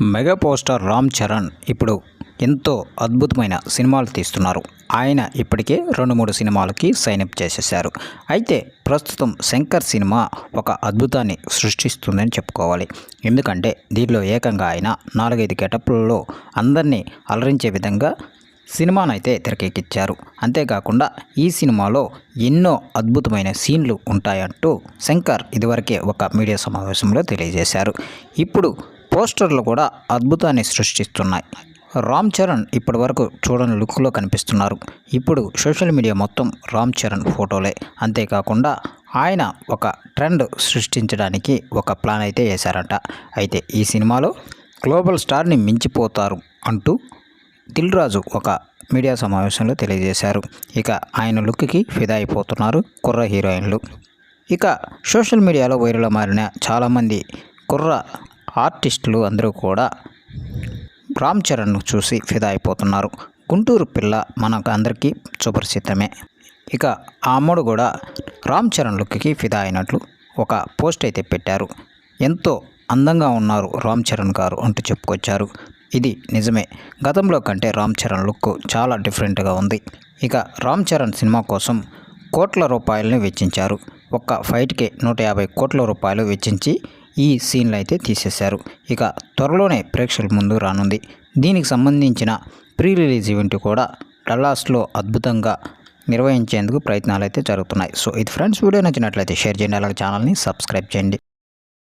Mega poster Ram Charan ఇప్పుడు ఎంతో అద్భుతమైన సినిమాలు తీస్తున్నారు. ఆయన ఇప్పటికే రెండు మూడు సినిమాలకి సైన్ అప్ చేసేశారు. అయితే ప్రస్తుతం శంకర్ సినిమా ఒక అద్భుతాన్ని సృష్టిస్తుందని చెప్పుకోవాలి. ఎందుకంటే దీనిలో ఏకంగా ఆయన నాలుగైదు గెటప్లలో అందరినీ అలరించే విధంగా సినిమానైతే తెరకెక్కించారు అంతేకాకుండా ఈ సినిమాలో ఎన్నో అద్భుతమైన సీన్లు ఉంటాయంటూ శంకర్ ఇదివరకే ఒక మీడియా సమావేశంలో తెలియజేశారు. ఇప్పుడు పోస్టర్లు కూడా అద్భుతాన్ని సృష్టిస్తున్నాయి. రామ్ చరణ్ ఇప్పటి వరకు చూడని లుక్లో కనిపిస్తున్నారు. ఇప్పుడు సోషల్ మీడియా మొత్తం రామ్ చరణ్ ఫోటోలే. అంతేకాకుండా ఆయన ఒక ట్రెండ్ సృష్టించడానికి ఒక ప్లాన్ అయితే వేశారంట. అయితే ఈ సినిమాలో గ్లోబల్ స్టార్ని మించిపోతారు అంటూ దిల్ రాజు ఒక మీడియా సమావేశంలో తెలియజేశారు. ఇక ఆయన లుక్కి ఫిదా అయిపోతున్నారు కుర్ర హీరోయిన్లు. ఇక సోషల్ మీడియాలో వైరల్ మారిన చాలామంది కుర్ర ఆర్టిస్టులు అందరూ కూడా రామ్ చరణ్ను చూసి ఫిదా అయిపోతున్నారు. గుంటూరు పిల్ల మనకు అందరికీ సుపరిచితమే. ఇక ఆ అమ్మడు కూడా రామ్ చరణ్ లుక్కి ఫిదా అయినట్లు ఒక పోస్ట్ అయితే పెట్టారు. ఎంతో అందంగా ఉన్నారు రామ్ చరణ్ గారు అంటూ చెప్పుకొచ్చారు. ఇది నిజమే. గతంలో కంటే రామ్ చరణ్ లుక్ చాలా డిఫరెంట్గా ఉంది. ఇక రామ్ చరణ్ సినిమా కోసం కోట్ల రూపాయలని వెచ్చించారు. ఒక్క ఫైట్కి నూట యాభై కోట్ల రూపాయలు వెచ్చించి ఈ సీన్లు అయితే తీసేశారు. ఇక త్వరలోనే ప్రేక్షకుల ముందు రానుంది. దీనికి సంబంధించిన ప్రీ రిలీజ్ ఈవెంట్ కూడా డల్లాస్లో అద్భుతంగా నిర్వహించేందుకు ప్రయత్నాలు అయితే జరుగుతున్నాయి. సో ఇది ఫ్రెండ్స్ వీడియో నచ్చినట్లయితే షేర్ చేయండి. అలాగే ఛానల్ని సబ్స్క్రైబ్ చేయండి.